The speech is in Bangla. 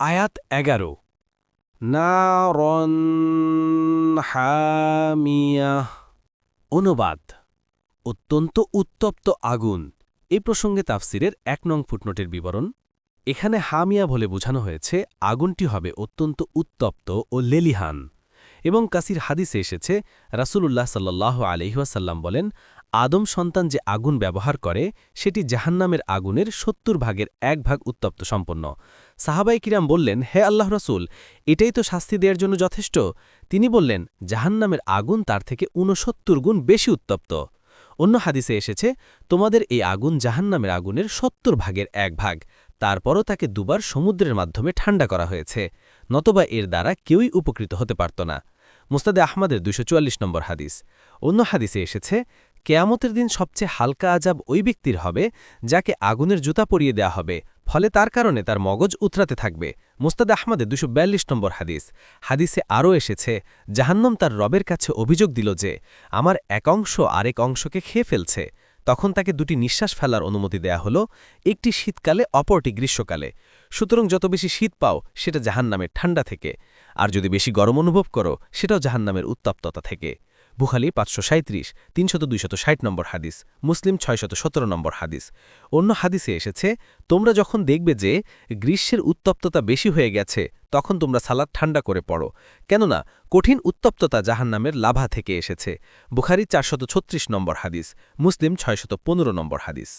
আয়াত এগারো। নারন হামিয়া। অনুবাদ। অত্যন্ত উত্তপ্ত আগুন। এই প্রসঙ্গে তাফসিরের এক নং ফুটনোটের বিবরণ। এখানে হামিয়া বলে বোঝানো হয়েছে আগুনটি হবে অত্যন্ত উত্তপ্ত ও লেলিহান। এবং কাসির হাদিসে এসেছে রাসূলুল্লাহ সাল্লাহ আলহিহাসাল্লাম বলেন আদম সন্তান যে আগুন ব্যবহার করে সেটি জাহান্নামের আগুনের সত্তর ভাগের এক ভাগ উত্তপ্ত সম্পন্ন। সাহাবাই কিরাম বললেন, হে আল্লাহ রসুল, এটাই তো শাস্তি দেওয়ার জন্য যথেষ্ট। তিনি বললেন, জাহান্নামের আগুন তার থেকে ঊনসত্তর গুণ বেশি উত্তপ্ত। অন্য হাদিসে এসেছে, তোমাদের এই আগুন জাহান্নামের আগুনের সত্তর ভাগের এক ভাগ। তারপরও তাকে দুবার সমুদ্রের মাধ্যমে ঠান্ডা করা হয়েছে। নতবা এর দ্বারা কেউই উপকৃত হতে পারত না। মুস্তাদে আহমদের দুশো নম্বর হাদিস। অন্য হাদিসে এসেছে, কেয়ামতের দিন সবচেয়ে হালকা আজাব ওই ব্যক্তির হবে যাকে আগুনের জুতা পরিয়ে দেয়া হবে। ফলে তার কারণে তার মগজ উতরাতে থাকবে। মুস্তাদ আহমদে দুশো নম্বর হাদিস। হাদিসে আরও এসেছে, জাহান্নম তার রবের কাছে অভিযোগ দিল যে, আমার এক অংশ আরেক অংশকে খেয়ে ফেলছে। তখন তাকে দুটি নিঃশ্বাস ফেলার অনুমতি দেয়া হলো, একটি শীতকালে, অপরটি গ্রীষ্মকালে। সুতরাং যত বেশি শীত পাও, সেটা জাহান্নামের ঠান্ডা থেকে। আর যদি বেশি গরম অনুভব করো, সেটাও জাহান্নামের উত্তপ্ততা থেকে। বুখালি পাঁচশো সাঁত্রিশ তিনশত দুইশত ষাট নম্বর হাদিস, মুসলিম ছয়শত সতেরো নম্বর হাদিস। অন্য হাদিসে এসেছে, তোমরা যখন দেখবে যে গ্রীষ্মের উত্তপ্ততা বেশি হয়ে গেছে, তখন তোমরা সালাদ ঠান্ডা করে পড়ো। কেননা, কঠিন উত্তপ্ততা জাহান্নামের লাভা থেকে এসেছে। বুখারি চারশত ছত্রিশ নম্বর হাদিস, মুসলিম ছয়শত পনেরো নম্বর হাদিস।